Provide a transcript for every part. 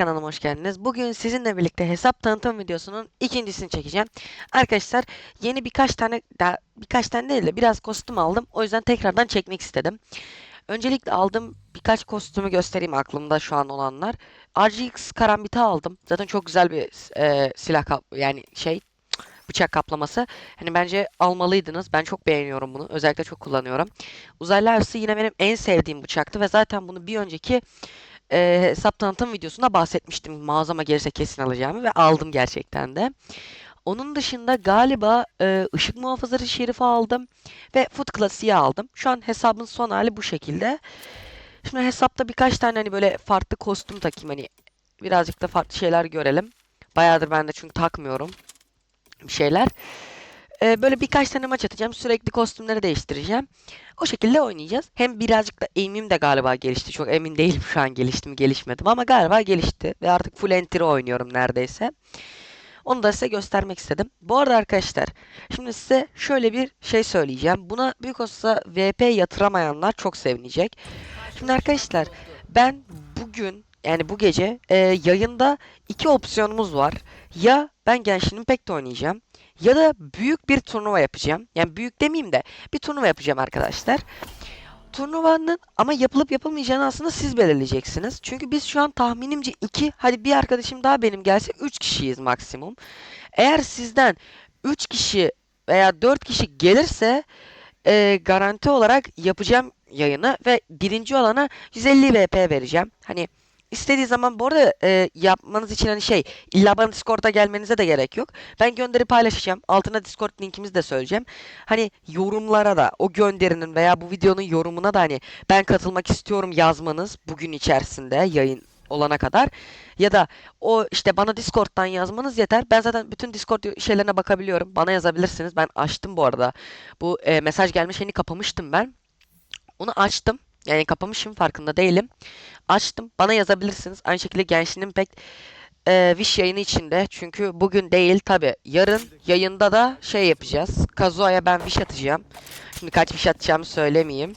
Kanalıma hoş geldiniz. Bugün sizinle birlikte hesap tanıtım videosunun ikincisini çekeceğim. Arkadaşlar yeni birkaç tane daha birkaç tane değil de biraz kostüm aldım. O yüzden tekrardan çekmek istedim. Öncelikle aldığım birkaç kostümü göstereyim aklımda şu an olanlar. RGX karambit'i aldım. Zaten çok güzel bir e, silah kap yani şey bıçak kaplaması. Hani bence almalıydınız. Ben çok beğeniyorum bunu. Özellikle çok kullanıyorum. Uzaylı yine benim en sevdiğim bıçaktı ve zaten bunu bir önceki e, hesap tanıtım videosunda bahsetmiştim. Mağazama gelirse kesin alacağımı ve aldım gerçekten de. Onun dışında galiba e, ışık muhafızları şerifi aldım ve Foot Classic'i aldım. Şu an hesabın son hali bu şekilde. Şimdi hesapta birkaç tane hani böyle farklı kostüm takayım hani birazcık da farklı şeyler görelim. Bayağıdır ben de çünkü takmıyorum bir şeyler. Ee, böyle birkaç tane maç atacağım. Sürekli kostümleri değiştireceğim. O şekilde oynayacağız. Hem birazcık da aim'im de galiba gelişti. Çok emin değilim şu an gelişti mi gelişmedi mi ama galiba gelişti. Ve artık full entry oynuyorum neredeyse. Onu da size göstermek istedim. Bu arada arkadaşlar şimdi size şöyle bir şey söyleyeceğim. Buna büyük olsa VP yatıramayanlar çok sevinecek. Şimdi arkadaşlar ben bugün yani bu gece e, yayında iki opsiyonumuz var. Ya ben Genshin Impact oynayacağım ya da büyük bir turnuva yapacağım. Yani büyük demeyeyim de bir turnuva yapacağım arkadaşlar. Turnuvanın ama yapılıp yapılmayacağını aslında siz belirleyeceksiniz. Çünkü biz şu an tahminimce 2, hadi bir arkadaşım daha benim gelse 3 kişiyiz maksimum. Eğer sizden 3 kişi veya 4 kişi gelirse e, garanti olarak yapacağım yayını ve birinci olana 150 VP vereceğim. Hani istediği zaman bu arada e, yapmanız için hani şey illa bana Discord'a gelmenize de gerek yok. Ben gönderi paylaşacağım. Altına Discord linkimizi de söyleyeceğim. Hani yorumlara da o gönderinin veya bu videonun yorumuna da hani ben katılmak istiyorum yazmanız bugün içerisinde yayın olana kadar ya da o işte bana Discord'dan yazmanız yeter. Ben zaten bütün Discord şeylerine bakabiliyorum. Bana yazabilirsiniz. Ben açtım bu arada. Bu e, mesaj gelmiş şeyini kapamıştım ben. Onu açtım. Yani kapamışım farkında değilim. Açtım. Bana yazabilirsiniz. Aynı şekilde Genshin Impact e, Wish yayını içinde. Çünkü bugün değil tabi. Yarın yayında da şey yapacağız. Kazuha'ya ben Wish atacağım. Şimdi kaç Wish atacağımı söylemeyeyim.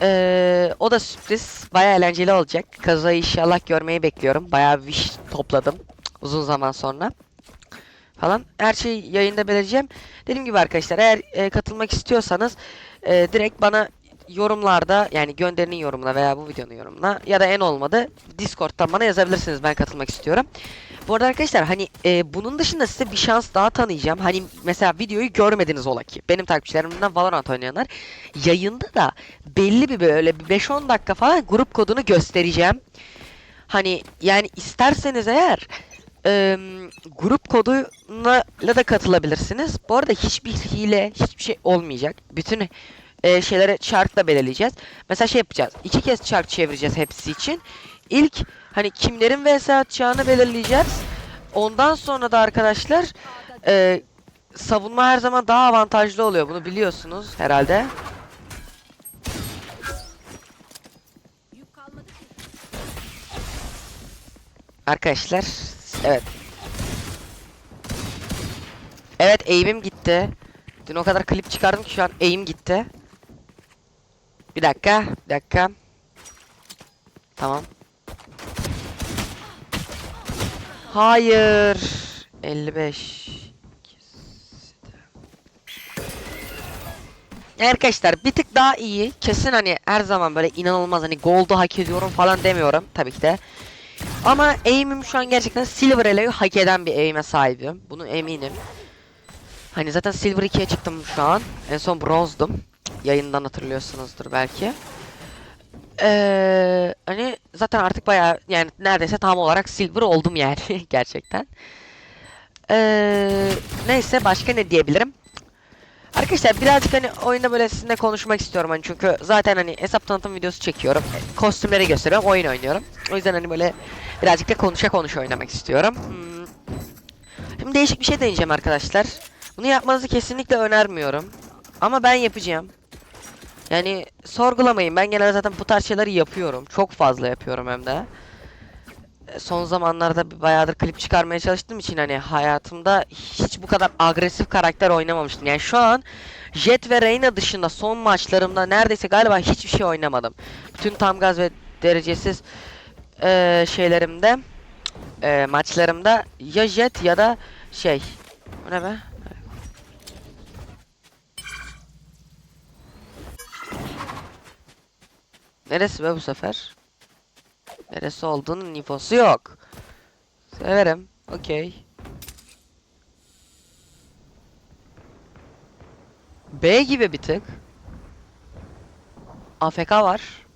E, o da sürpriz. Baya eğlenceli olacak. Kazuha'yı inşallah görmeyi bekliyorum. Baya Wish topladım. Uzun zaman sonra. Falan. Her şeyi yayında belirleyeceğim. Dediğim gibi arkadaşlar eğer e, katılmak istiyorsanız e, direkt bana yorumlarda yani gönderinin yorumuna veya bu videonun yorumuna ya da en olmadı Discord'dan bana yazabilirsiniz ben katılmak istiyorum. Bu arada arkadaşlar hani e, bunun dışında size bir şans daha tanıyacağım. Hani mesela videoyu görmediniz ola ki. Benim takipçilerimden Valorant oynayanlar. Yayında da belli bir böyle bir 5-10 dakika falan grup kodunu göstereceğim. Hani yani isterseniz eğer e, grup koduna da katılabilirsiniz. Bu arada hiçbir hile, hiçbir şey olmayacak. Bütün e, şeylere çarkla belirleyeceğiz. Mesela şey yapacağız. İki kez çark çevireceğiz hepsi için. İlk hani kimlerin vs atacağını belirleyeceğiz. Ondan sonra da arkadaşlar e, savunma her zaman daha avantajlı oluyor. Bunu biliyorsunuz herhalde. Arkadaşlar evet. Evet eğimim gitti. Dün o kadar klip çıkardım ki şu an eğim gitti. Bir dakika, bir dakika. Tamam. Hayır. 55. Arkadaşlar bir tık daha iyi. Kesin hani her zaman böyle inanılmaz hani gold'u hak ediyorum falan demiyorum tabii ki de. Ama aim'im şu an gerçekten silver elevi hak eden bir aim'e sahibim. Bunu eminim. Hani zaten silver 2'ye çıktım şu an. En son bronzdum. Yayından hatırlıyorsunuzdur belki. Ee, hani zaten artık bayağı yani neredeyse tam olarak silver oldum yani gerçekten. Ee, neyse başka ne diyebilirim? Arkadaşlar birazcık hani oyunda böyle sizinle konuşmak istiyorum hani çünkü zaten hani hesap tanıtım videosu çekiyorum. Kostümleri gösteriyorum, oyun oynuyorum. O yüzden hani böyle birazcık da konuşa konuşa oynamak istiyorum. Hmm. Şimdi değişik bir şey deneyeceğim arkadaşlar. Bunu yapmanızı kesinlikle önermiyorum. Ama ben yapacağım. Yani sorgulamayın. Ben genelde zaten bu tarz şeyleri yapıyorum. Çok fazla yapıyorum hem de. E, Son zamanlarda bayağıdır klip çıkarmaya çalıştığım için hani hayatımda hiç bu kadar agresif karakter oynamamıştım. Yani şu an Jet ve Reyna dışında son maçlarımda neredeyse galiba hiçbir şey oynamadım. Bütün tam gaz ve derecesiz eee, şeylerimde e, maçlarımda ya jet ya da şey. Bu ne be? Neresi be bu sefer? Neresi olduğunun infosu yok. Severim. Okey. B gibi bir tık. AFK var.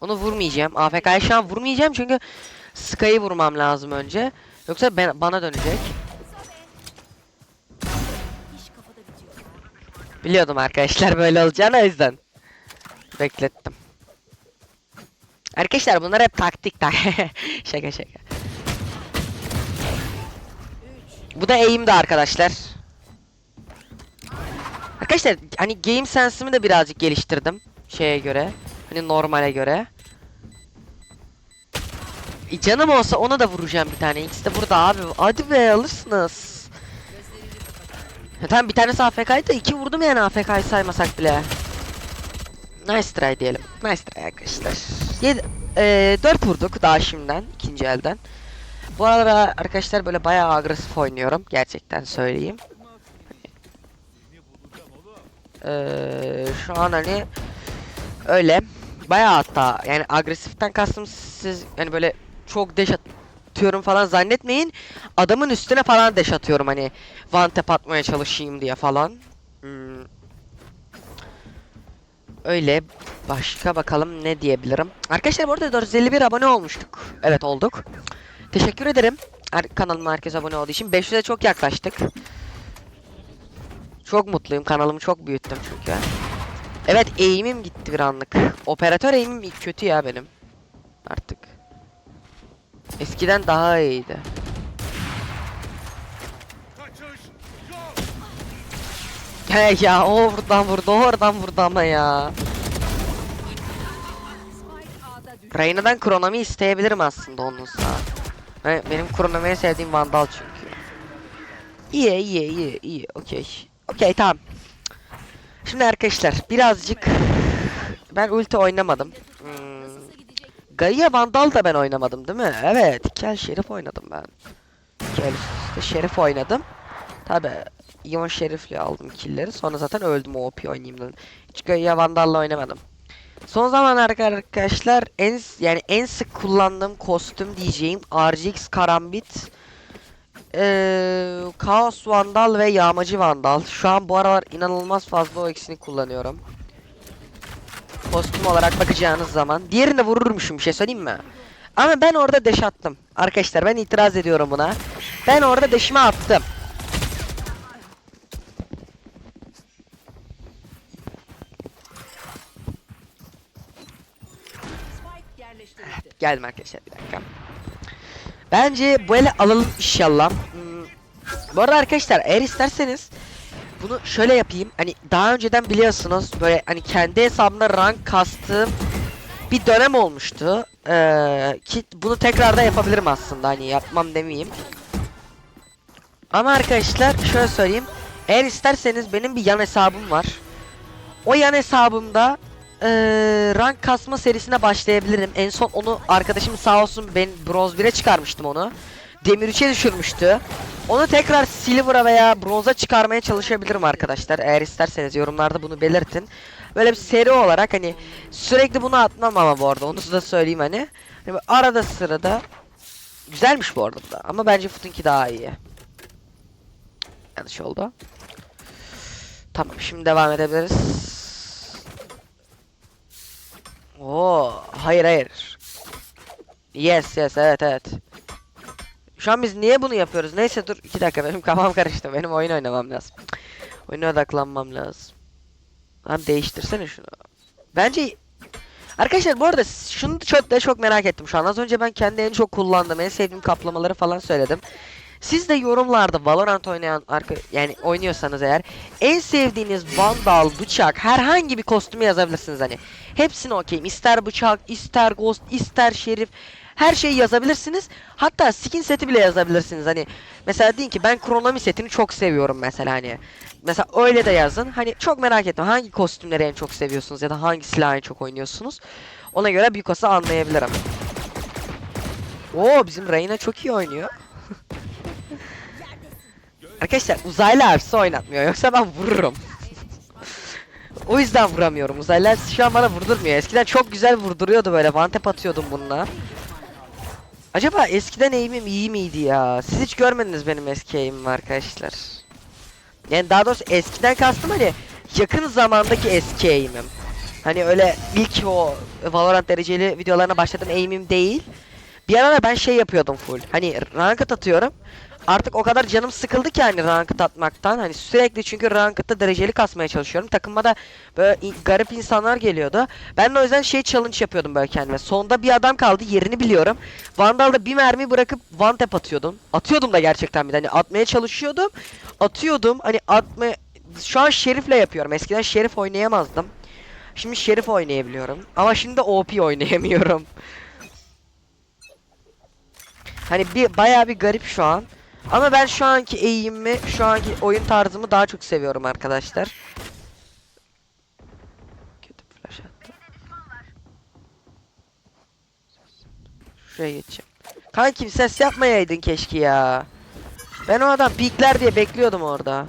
Onu vurmayacağım. AFK'yı şu an vurmayacağım çünkü Sky'ı vurmam lazım önce. Yoksa ben, bana dönecek. Biliyordum arkadaşlar böyle olacağını o yüzden. Beklettim. Arkadaşlar bunlar hep taktik tak. şaka şaka. Bu da aim'di arkadaşlar. Arkadaşlar hani game sense'imi de birazcık geliştirdim şeye göre. Hani normale göre. E, canım olsa ona da vuracağım bir tane. İkisi de burada abi. Hadi be alırsınız. Ya tamam bir tanesi AFK'ydı iki vurdum yani AFK'yı saymasak bile. Nice try diyelim. Nice try arkadaşlar. 7 4 vurduk daha şimdiden ikinci elden. Bu arada arkadaşlar böyle bayağı agresif oynuyorum. Gerçekten söyleyeyim. Eee şu an hani öyle bayağı hatta yani agresiften kastım siz yani böyle çok deş atıyorum falan zannetmeyin. Adamın üstüne falan deş atıyorum hani one tap atmaya çalışayım diye falan. Hmm. Öyle başka bakalım ne diyebilirim. Arkadaşlar bu arada 451 abone olmuştuk. Evet olduk. Teşekkür ederim. Ar- kanalıma herkes abone olduğu için. 500'e çok yaklaştık. Çok mutluyum. Kanalımı çok büyüttüm çünkü. Evet eğimim gitti bir anlık. Operatör eğimim kötü ya benim. Artık. Eskiden daha iyiydi. He ya o buradan vurdu, oradan vurdu ama ya. Reyna'dan kronomi isteyebilirim aslında onun saat. He, benim kronomiyi sevdiğim Vandal çünkü. İyi iyi iyi iyi okey. Okey tamam. Şimdi arkadaşlar birazcık ben ulti oynamadım. Hmm. Gaia Vandal da ben oynamadım değil mi? Evet. Kel Şerif oynadım ben. Kel Şerif oynadım. Tabi Ion Şerif'le aldım killleri. Sonra zaten öldüm o OP oynayayım dedim. Hiç Gaia Vandal'la oynamadım. Son zamanlarda arkadaşlar en yani en sık kullandığım kostüm diyeceğim RGX Karambit. Ee, Kaos Vandal ve Yağmacı Vandal. Şu an bu aralar inanılmaz fazla o ikisini kullanıyorum. Kostüm olarak bakacağınız zaman. Diğerini de vururmuşum bir şey söyleyeyim mi? Ama ben orada deş attım. Arkadaşlar ben itiraz ediyorum buna. Ben orada deşimi attım. Geldim arkadaşlar bir dakika. Bence bu ele alalım inşallah. Hmm. Bu arada arkadaşlar eğer isterseniz bunu şöyle yapayım. Hani daha önceden biliyorsunuz böyle hani kendi hesabımda rank kastığım bir dönem olmuştu. Ee, ki bunu tekrar da yapabilirim aslında hani yapmam demeyeyim. Ama arkadaşlar şöyle söyleyeyim. Eğer isterseniz benim bir yan hesabım var. O yan hesabımda eee rank kasma serisine başlayabilirim. En son onu arkadaşım sağ olsun ben bronz 1'e çıkarmıştım onu. Demir 3'e düşürmüştü. Onu tekrar silver'a veya bronza çıkarmaya çalışabilirim arkadaşlar. Eğer isterseniz yorumlarda bunu belirtin. Böyle bir seri olarak hani sürekli bunu atmam ama bu arada onu da söyleyeyim hani. Hani arada sırada güzelmiş bu arada da. ama bence Foot'unki daha iyi. Yanlış oldu. Tamam şimdi devam edebiliriz. Oo, hayır hayır. Yes yes evet evet. Şu an biz niye bunu yapıyoruz? Neyse dur iki dakika benim kafam karıştı. Benim oyun oynamam lazım. Oyuna odaklanmam lazım. Abi değiştirsene şunu. Bence Arkadaşlar bu arada şunu çok da çok merak ettim şu an. Az önce ben kendi en çok kullandığım, en sevdiğim kaplamaları falan söyledim. Siz de yorumlarda Valorant oynayan arka yani oynuyorsanız eğer en sevdiğiniz vandal, bıçak, herhangi bir kostümü yazabilirsiniz hani. Hepsini okeyim. İster bıçak, ister ghost, ister şerif her şeyi yazabilirsiniz. Hatta skin seti bile yazabilirsiniz hani. Mesela deyin ki ben kronomi setini çok seviyorum mesela hani. Mesela öyle de yazın. Hani çok merak ettim. Hangi kostümleri en çok seviyorsunuz ya da hangi silahı en çok oynuyorsunuz? Ona göre Bikos'u anlayabilirim. Oo bizim Reyna çok iyi oynuyor. Arkadaşlar uzaylı arsı oynatmıyor yoksa ben vururum. o yüzden vuramıyorum. Uzaylı arsı şu an bana vurdurmuyor. Eskiden çok güzel vurduruyordu böyle. Tap atıyordum bununla. Acaba eskiden eğimim iyi miydi ya? Siz hiç görmediniz benim eski eğimimi arkadaşlar. Yani daha doğrusu eskiden kastım hani yakın zamandaki eski eğimim. Hani öyle ilk o Valorant dereceli videolarına başladığım eğimim değil. Bir ara ben şey yapıyordum full. Hani ranked atıyorum. Artık o kadar canım sıkıldı ki hani ranked atmaktan. Hani sürekli çünkü ranked'da dereceli kasmaya çalışıyorum. Takıma da böyle garip insanlar geliyordu. Ben de o yüzden şey challenge yapıyordum böyle kendime. Sonda bir adam kaldı yerini biliyorum. Vandal'da bir mermi bırakıp one tap atıyordum. Atıyordum da gerçekten bir de. Hani atmaya çalışıyordum. Atıyordum. Hani atma... Şu an Şerif'le yapıyorum. Eskiden Şerif oynayamazdım. Şimdi Şerif oynayabiliyorum. Ama şimdi OP oynayamıyorum. Hani bir bayağı bir garip şu an. Ama ben şu anki eğimimi, şu anki oyun tarzımı daha çok seviyorum arkadaşlar. Kötü flash attı. Şuraya geçeceğim. Kankim ses yapmayaydın keşke ya. Ben o adam pikler diye bekliyordum orada.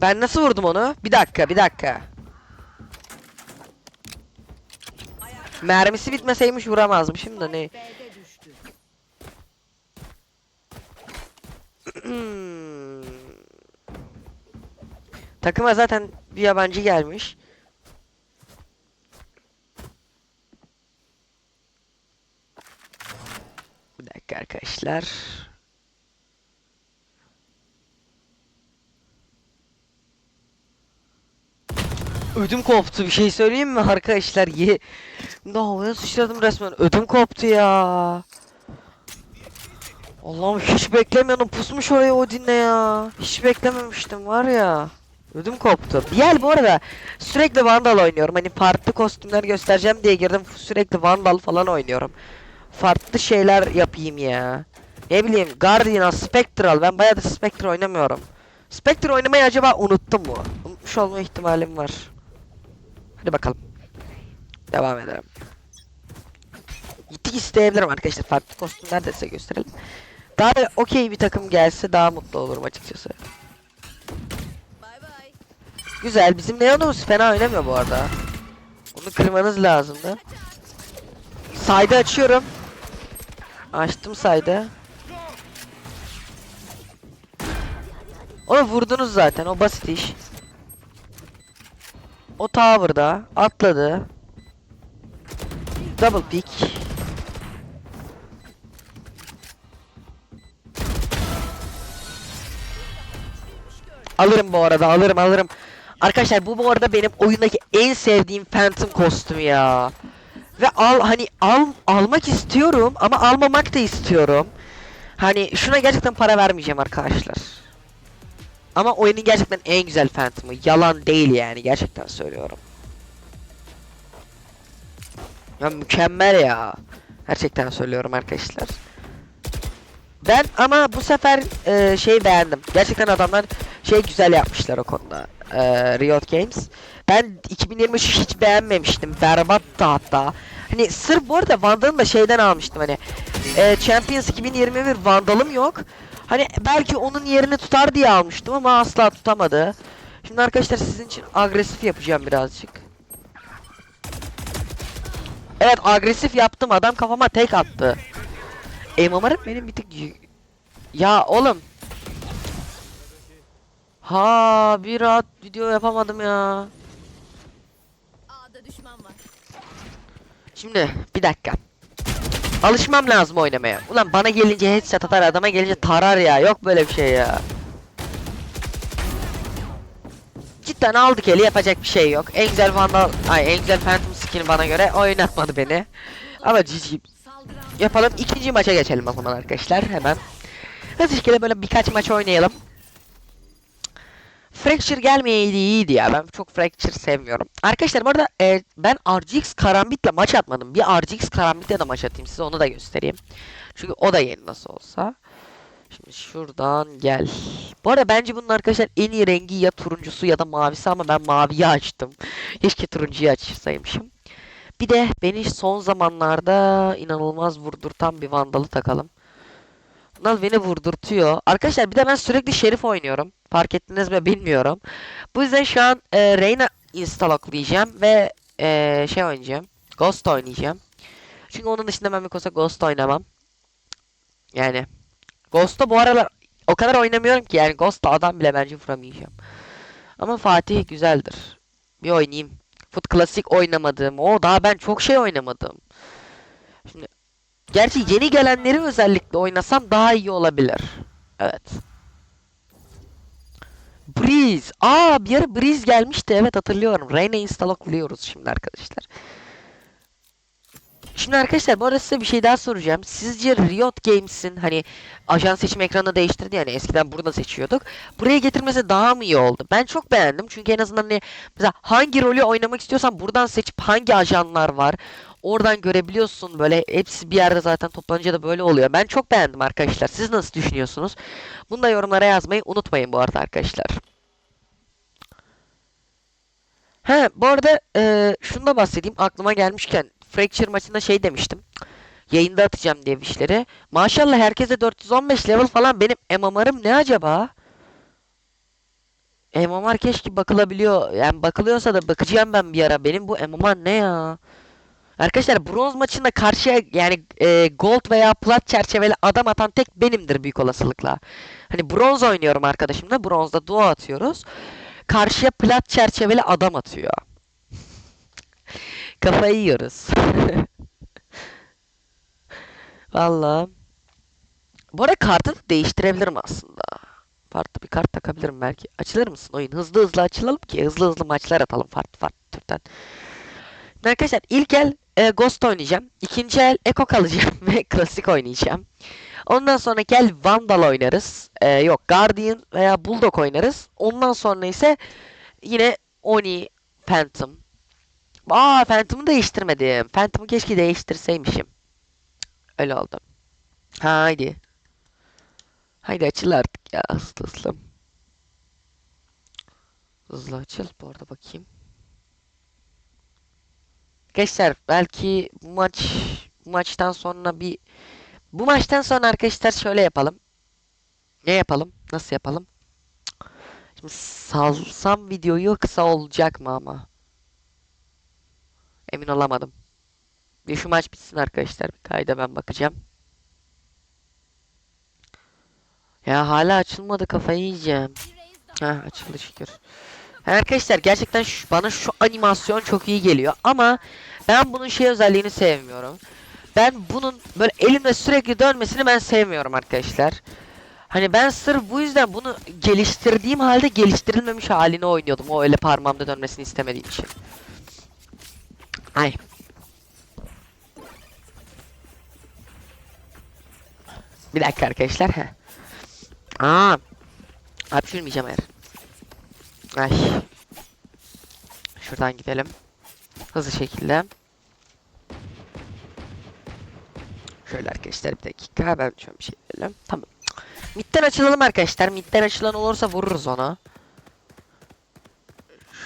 Ben nasıl vurdum onu? Bir dakika, bir dakika. Mermisi bitmeseymiş vuramazmışım da ne? Takıma zaten bir yabancı gelmiş. Bir dakika arkadaşlar. Ödüm koptu bir şey söyleyeyim mi arkadaşlar? Ye Şimdi havaya sıçradım resmen. Ödüm koptu ya. Allah'ım hiç beklemiyordum. Pusmuş oraya Odin'le ya. Hiç beklememiştim var ya. Ödüm koptu. Gel bu arada sürekli Vandal oynuyorum. Hani farklı kostümler göstereceğim diye girdim. Sürekli Vandal falan oynuyorum. Farklı şeyler yapayım ya. Ne bileyim Guardian, Spectral. Ben bayağı da Spectre oynamıyorum. Spectre oynamayı acaba unuttum mu? Unutmuş olma ihtimalim var. Hadi bakalım. Devam edelim. Gittik isteyebilirim arkadaşlar. Farklı kostümler de size gösterelim. Daha da okey bir takım gelse daha mutlu olurum açıkçası. Bay bay. Güzel. Bizim Neon'umuz fena oynamıyor bu arada. Onu kırmanız lazımdı. Sayda açıyorum. Açtım sayda. Onu vurdunuz zaten. O basit iş. O tower'da atladı. Double pick. Alırım bu arada alırım alırım. Arkadaşlar bu bu arada benim oyundaki en sevdiğim Phantom kostümü ya. Ve al hani al almak istiyorum ama almamak da istiyorum. Hani şuna gerçekten para vermeyeceğim arkadaşlar. Ama oyunun gerçekten en güzel Phantom'ı. Yalan değil yani gerçekten söylüyorum. Ya mükemmel ya. Gerçekten söylüyorum arkadaşlar. Ben ama bu sefer e, şey beğendim. Gerçekten adamlar şey güzel yapmışlar o konuda. E, Riot Games. Ben 2023'ü hiç beğenmemiştim. Berbattı hatta. Hani sırf bu arada Vandal'ın da şeyden almıştım hani. E, Champions 2021 Vandal'ım yok. Hani belki onun yerini tutar diye almıştım ama asla tutamadı. Şimdi arkadaşlar sizin için agresif yapacağım birazcık. Evet agresif yaptım adam kafama tek attı. E benim bir tık Ya oğlum. Ha bir rahat video yapamadım ya. A'da düşman var. Şimdi bir dakika. Alışmam lazım oynamaya. Ulan bana gelince headshot atar adama gelince tarar ya. Yok böyle bir şey ya. Cidden aldık eli yapacak bir şey yok. En güzel Vandal, ay en güzel Phantom skin bana göre oynatmadı beni. Ama GG yapalım. İkinci maça geçelim o zaman arkadaşlar hemen. Hızlı şekilde böyle birkaç maç oynayalım. Fracture gelmeyeydi iyiydi ya. Ben çok Fracture sevmiyorum. Arkadaşlar bu arada e, ben RGX Karambit'le maç atmadım. Bir RGX Karambit'le de maç atayım size onu da göstereyim. Çünkü o da yeni nasıl olsa. Şimdi şuradan gel. Bu arada bence bunun arkadaşlar en iyi rengi ya turuncusu ya da mavisi ama ben maviyi açtım. Keşke turuncuyu açsaymışım. Bir de beni son zamanlarda inanılmaz vurdurtan bir vandalı takalım. Bunlar beni vurdurtuyor. Arkadaşlar bir de ben sürekli şerif oynuyorum. Fark ettiniz mi bilmiyorum. Bu yüzden şu an e, Reyna installoklayacağım ve e, şey oynayacağım. Ghost oynayacağım. Çünkü onun dışında ben Mikos'a Ghost oynamam. Yani Ghost'ta bu aralar o kadar oynamıyorum ki yani Ghost'ta adam bile bence vuramayacağım. Ama Fatih güzeldir. Bir oynayayım. Foot Classic oynamadım. O daha ben çok şey oynamadım. Şimdi gerçi yeni gelenleri özellikle oynasam daha iyi olabilir. Evet. Breeze. Aa bir ara Breeze gelmişti. Evet hatırlıyorum. Reyna installokluyoruz şimdi arkadaşlar. Şimdi arkadaşlar bu arada size bir şey daha soracağım. Sizce Riot Games'in hani ajan seçim ekranını değiştirdi yani eskiden burada seçiyorduk. Buraya getirmesi daha mı iyi oldu? Ben çok beğendim çünkü en azından hani mesela hangi rolü oynamak istiyorsan buradan seçip hangi ajanlar var oradan görebiliyorsun böyle hepsi bir yerde zaten toplanınca da böyle oluyor. Ben çok beğendim arkadaşlar. Siz nasıl düşünüyorsunuz? Bunu da yorumlara yazmayı unutmayın bu arada arkadaşlar. He bu arada e, şunu da bahsedeyim aklıma gelmişken Fracture maçında şey demiştim. Yayında atacağım diye fişleri. Maşallah herkese 415 level falan benim MMR'ım ne acaba? MMR keşke bakılabiliyor. Yani bakılıyorsa da bakacağım ben bir ara. Benim bu MMR ne ya? Arkadaşlar bronz maçında karşıya yani e, gold veya plat çerçeveli adam atan tek benimdir büyük olasılıkla. Hani bronz oynuyorum arkadaşımla. Bronzda duo atıyoruz. Karşıya plat çerçeveli adam atıyor. Kafayı yiyoruz. Vallahi. Bu arada kartı değiştirebilirim aslında. Farklı bir kart takabilirim belki. Açılır mısın oyun? Hızlı hızlı açılalım ki hızlı hızlı maçlar atalım farklı farklı türden. Arkadaşlar ilk el e, Ghost oynayacağım. İkinci el Echo kalacağım ve klasik oynayacağım. Ondan sonraki el Vandal oynarız. E, yok Guardian veya Bulldog oynarız. Ondan sonra ise yine Oni, Phantom. Aa Phantom'u değiştirmedim. Phantom'u keşke değiştirseymişim. Öyle oldu. Haydi. Haydi açıl artık ya hızlı hızlı. Hızlı açıl. Bu arada bakayım. Arkadaşlar belki bu maç bu maçtan sonra bir bu maçtan sonra arkadaşlar şöyle yapalım. Ne yapalım? Nasıl yapalım? Şimdi salsam videoyu kısa olacak mı ama? Emin olamadım. Bir şu maç bitsin arkadaşlar. Bir kayda ben bakacağım. Ya hala açılmadı kafayı yiyeceğim. Ha açıldı şükür. Ha, Arkadaşlar gerçekten şu, bana şu animasyon çok iyi geliyor ama ben bunun şey özelliğini sevmiyorum. Ben bunun böyle elimde sürekli dönmesini ben sevmiyorum arkadaşlar. Hani ben sırf bu yüzden bunu geliştirdiğim halde geliştirilmemiş halini oynuyordum. O öyle parmağımda dönmesini istemediğim için. Ay. Bir dakika arkadaşlar. Aa. Hapşırmayacağım eğer. Ay. Şuradan gidelim. Hızlı şekilde. Şöyle arkadaşlar bir dakika. Ben şöyle bir şey edelim. Tamam. Midden açılalım arkadaşlar. Midden açılan olursa vururuz ona.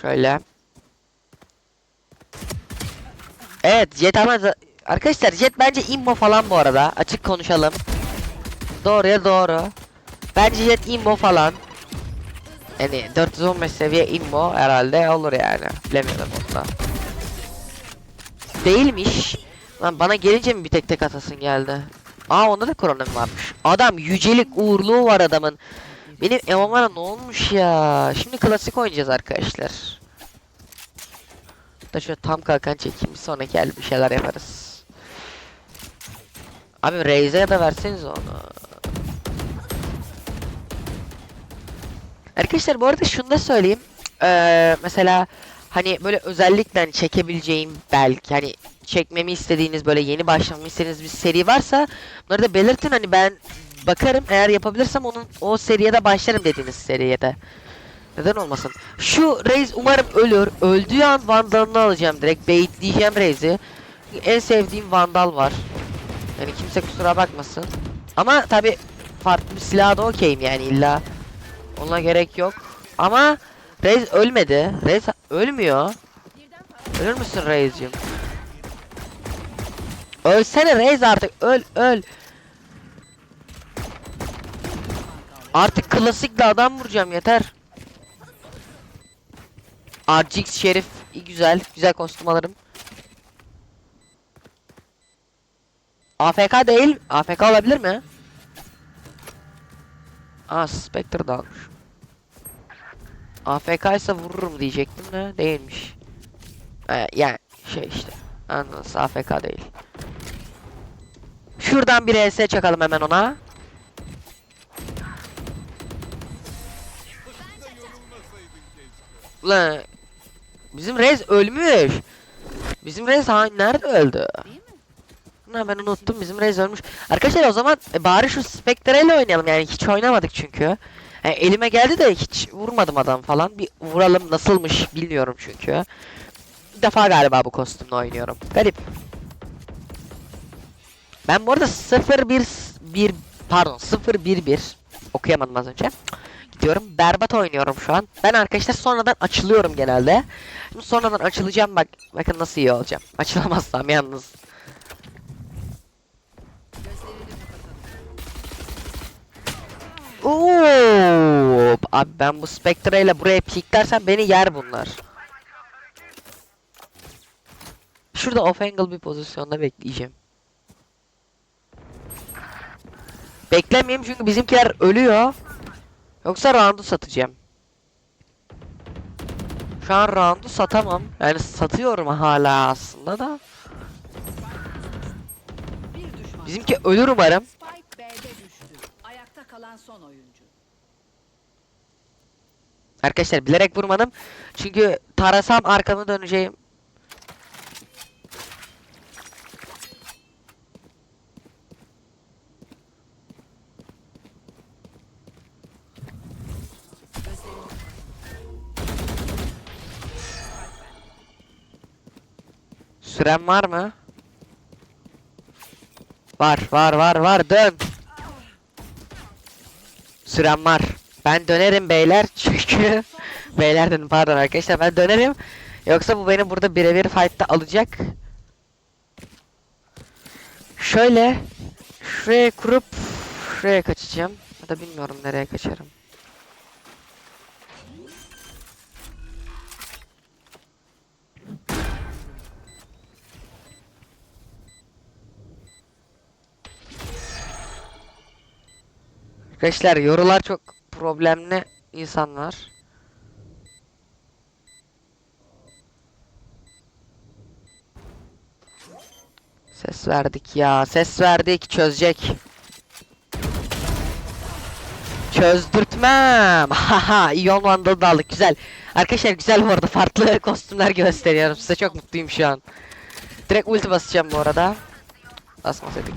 Şöyle. Evet Jet ama arkadaşlar Jet bence immo falan bu arada. Açık konuşalım. Doğruya doğru. Bence Jet immo falan. Yani 415 seviye immo herhalde olur yani. Bilemiyorum onda. Değilmiş. Lan bana gelince mi bir tek tek atasın geldi? Aa onda da kronomi varmış. Adam yücelik uğurluğu var adamın. Benim Emomara ne olmuş ya? Şimdi klasik oynayacağız arkadaşlar. Da şöyle tam kalkan çekeyim bir sonraki el bir şeyler yaparız. Abi Raze'e de verseniz onu. Arkadaşlar bu arada şunu da söyleyeyim. Ee, mesela hani böyle özellikle hani çekebileceğim belki hani çekmemi istediğiniz böyle yeni başlamamı bir seri varsa bunları da belirtin hani ben bakarım eğer yapabilirsem onun o seriyede başlarım dediğiniz seriyede. Neden olmasın? Şu Raze umarım ölür. Öldüğü an Vandal'ını alacağım direkt. Baitleyeceğim Raze'i. En sevdiğim Vandal var. Yani kimse kusura bakmasın. Ama tabi farklı bir silah da okeyim yani illa. Ona gerek yok. Ama Reis ölmedi. Reis ölmüyor. Ölür müsün Reis'cim? Ölsene Reis artık öl öl. Artık klasikle adam vuracağım yeter. RGX Şerif iyi güzel. Güzel kostüm alırım. AFK değil. AFK olabilir mi? Aa Spectre da almış. AFK ise vururum diyecektim de değilmiş. Ee, yani şey işte. Anladınız AFK değil. Şuradan bir ES çakalım hemen ona. Ulan bizim Rez ölmüş. Bizim Rez ha nerede öldü? Ha, ben unuttum bizim Rez ölmüş. Arkadaşlar o zaman e, bari şu Spectre ile oynayalım yani hiç oynamadık çünkü. Yani elime geldi de hiç vurmadım adam falan. Bir vuralım nasılmış bilmiyorum çünkü. Bir defa galiba bu kostümle oynuyorum. Garip. Ben bu arada 0 1 1 pardon 0 1 1 okuyamadım az önce. Gidiyorum. Berbat oynuyorum şu an. Ben arkadaşlar sonradan açılıyorum genelde. Şimdi sonradan açılacağım bak bakın nasıl iyi olacağım. Açılamazsam yalnız. Oo, abi ben bu Spectre ile buraya piklersem beni yer bunlar. Şurada off angle bir pozisyonda bekleyeceğim. Beklemeyeyim çünkü bizimkiler ölüyor. Yoksa round'u satacağım. Şu an round'u satamam. Yani satıyorum hala aslında da. Bizimki ölür umarım. Ayakta kalan son oyuncu. Arkadaşlar bilerek vurmadım. Çünkü tarasam arkamı döneceğim. Süren var mı? Var var var var dön. Süren var. Ben dönerim beyler çünkü beyler dedim pardon arkadaşlar ben dönerim. Yoksa bu beni burada birebir fight'ta alacak. Şöyle şuraya kurup şuraya kaçacağım. Ya da bilmiyorum nereye kaçarım. Arkadaşlar yorular çok problemli insanlar. Ses verdik ya. Ses verdik. Çözecek. Çözdürtmem. Haha. İyon Vandal'ı da aldık. Güzel. Arkadaşlar güzel bu arada. Farklı kostümler gösteriyorum. Size çok mutluyum şu an. Direkt ulti basacağım bu arada. Basmasaydık.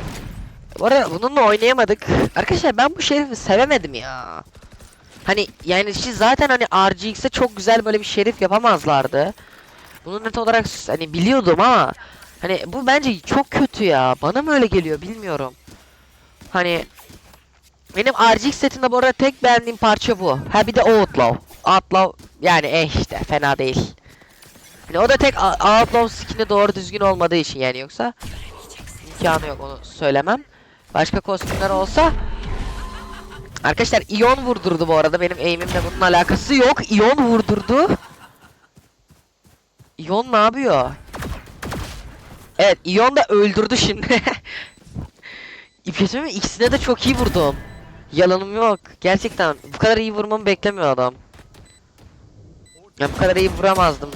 Bu arada bununla oynayamadık. Arkadaşlar ben bu şerifi sevemedim ya. Hani yani siz zaten hani RGX'e çok güzel böyle bir şerif yapamazlardı. Bunu net olarak hani biliyordum ama hani bu bence çok kötü ya. Bana mı öyle geliyor bilmiyorum. Hani benim RGX setinde bu arada tek beğendiğim parça bu. Ha bir de Outlaw. Outlaw yani eh işte fena değil. Hani o da tek Outlaw skin'i doğru düzgün olmadığı için yani yoksa imkanı yok onu söylemem. Başka kostümler olsa Arkadaşlar iyon vurdurdu bu arada benim aim'imle bunun alakası yok. İyon vurdurdu. İyon ne yapıyor? Evet İyon da öldürdü şimdi. İpetimi ikisine de çok iyi vurdum. Yalanım yok. Gerçekten bu kadar iyi vurmamı beklemiyor adam. Ya bu kadar iyi vuramazdım.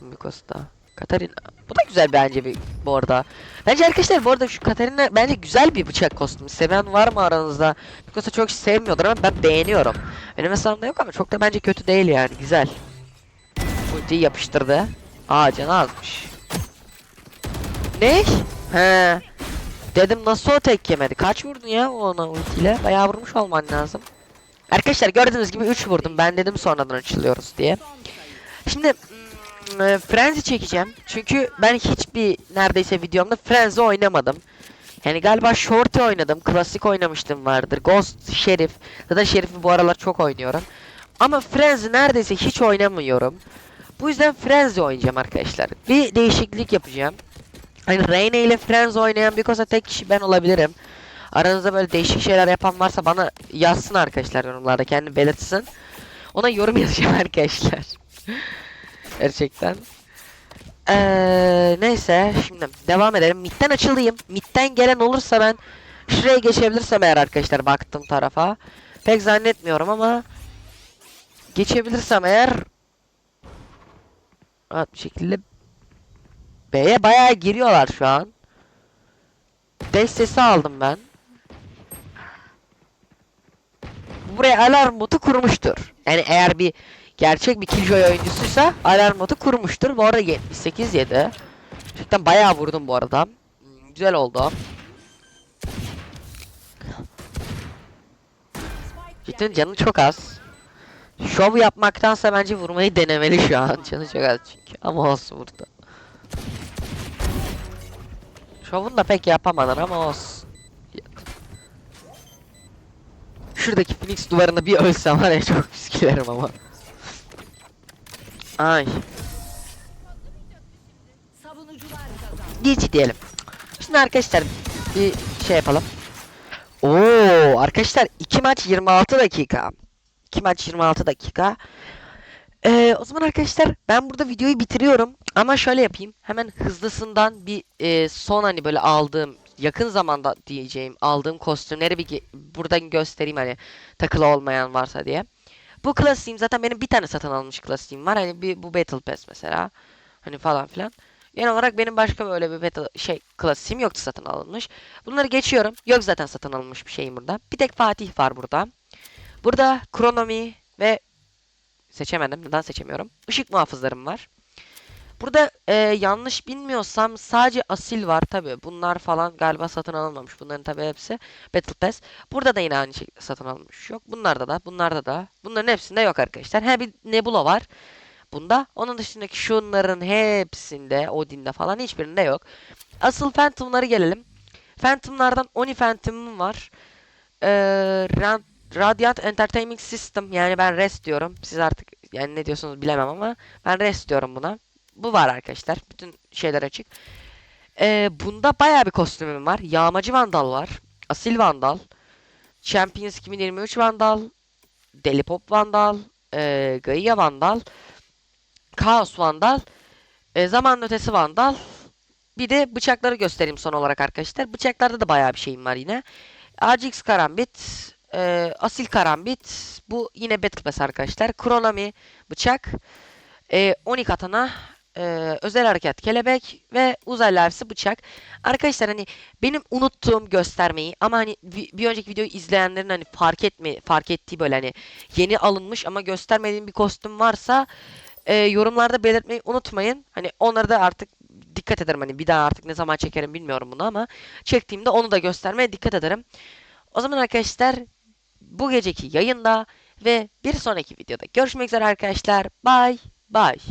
Mikos'ta. Katarina. Bu da güzel bence bir bu arada. Bence arkadaşlar bu arada şu Katarina bence güzel bir bıçak kostümü. Seven var mı aranızda? Mikos'ta çok sevmiyordur ama ben beğeniyorum. Benim hesabımda yok ama çok da bence kötü değil yani. Güzel. Ultiyi yapıştırdı. Aa canı azmış. Ne? He. Dedim nasıl o tek yemedi? Kaç vurdun ya ona ultiyle? Bayağı vurmuş olman lazım. Arkadaşlar gördüğünüz gibi 3 vurdum. Ben dedim sonradan açılıyoruz diye. Şimdi e, Frenzy çekeceğim. Çünkü ben hiçbir neredeyse videomda Frenzy oynamadım. Yani galiba Shorty oynadım. Klasik oynamıştım vardır. Ghost, Şerif. Zaten Şerif'i bu aralar çok oynuyorum. Ama Frenzy neredeyse hiç oynamıyorum. Bu yüzden Frenzy oynayacağım arkadaşlar. Bir değişiklik yapacağım. Hani Reyna ile Frenzy oynayan bir kosa tek kişi ben olabilirim. Aranızda böyle değişik şeyler yapan varsa bana yazsın arkadaşlar yorumlarda. Kendi belirtsin. Ona yorum yazacağım arkadaşlar. Gerçekten. Ee, neyse şimdi devam edelim. Mid'den açılayım. Mid'den gelen olursa ben şuraya geçebilirsem eğer arkadaşlar baktım tarafa. Pek zannetmiyorum ama geçebilirsem eğer rahat bir şekilde B'ye bayağı giriyorlar şu an. Dash sesi aldım ben. Buraya alarm botu kurmuştur. Yani eğer bir gerçek bir Killjoy oyuncusuysa alarm botu kurmuştur. Bu arada 78 yedi. Gerçekten bayağı vurdum bu arada. Hmm, Güzel oldu. Cidden canı çok az. Şov yapmaktansa bence vurmayı denemeli şu an. Canı çok az çünkü. Ama olsun burada. Şovunu da pek yapamadın ama olsun. Şuradaki Phoenix duvarında bir ölsem var ya çok püskülerim ama. Ay. Geç diyelim. Şimdi arkadaşlar bir şey yapalım. Oo arkadaşlar 2 maç 26 dakika. 2 maç 26 dakika. Ee, o zaman arkadaşlar ben burada videoyu bitiriyorum. Ama şöyle yapayım. Hemen hızlısından bir e, son hani böyle aldığım yakın zamanda diyeceğim aldığım kostümleri bir buradan göstereyim hani takılı olmayan varsa diye. Bu klasiğim zaten benim bir tane satın almış klasiğim var. Hani bir bu Battle Pass mesela. Hani falan filan. Genel olarak benim başka böyle bir battle şey klasiğim yoktu satın alınmış. Bunları geçiyorum. Yok zaten satın alınmış bir şeyim burada. Bir tek Fatih var burada. Burada Kronomi ve seçemedim. Neden seçemiyorum? Işık muhafızlarım var. Burada e, yanlış bilmiyorsam sadece asil var tabi. Bunlar falan galiba satın alınmamış. Bunların tabi hepsi Battle Pass. Burada da yine aynı şekilde satın alınmış yok. Bunlarda da, bunlarda da. Bunların hepsinde yok arkadaşlar. Ha bir Nebula var. Bunda. Onun dışındaki şunların hepsinde, Odin'de falan hiçbirinde yok. Asıl Phantom'lara gelelim. Phantom'lardan Oni Phantom'um var. Ee, Ra- Radiant Entertainment System yani ben rest diyorum. Siz artık yani ne diyorsunuz bilemem ama ben rest diyorum buna. Bu var arkadaşlar. Bütün şeyler açık. Ee, bunda bayağı bir kostümüm var. Yağmacı Vandal var. Asil Vandal. Champions 2023 Vandal. Deli Pop Vandal. Ee, Gaia Vandal. Kaos Vandal. E, zaman ötesi Vandal. Bir de bıçakları göstereyim son olarak arkadaşlar. Bıçaklarda da bayağı bir şeyim var yine. AGX Karambit. e, Asil Karambit. Bu yine Battle Pass arkadaşlar. Kronomi bıçak. E, Oni Katana. E, özel hareket kelebek ve uzay lavisi bıçak. Arkadaşlar hani benim unuttuğum göstermeyi ama hani bir önceki videoyu izleyenlerin hani fark etme fark ettiği böyle hani yeni alınmış ama göstermediğim bir kostüm varsa e, yorumlarda belirtmeyi unutmayın. Hani onları da artık dikkat ederim. Hani bir daha artık ne zaman çekerim bilmiyorum bunu ama çektiğimde onu da göstermeye dikkat ederim. O zaman arkadaşlar bu geceki yayında ve bir sonraki videoda görüşmek üzere arkadaşlar. Bye bye.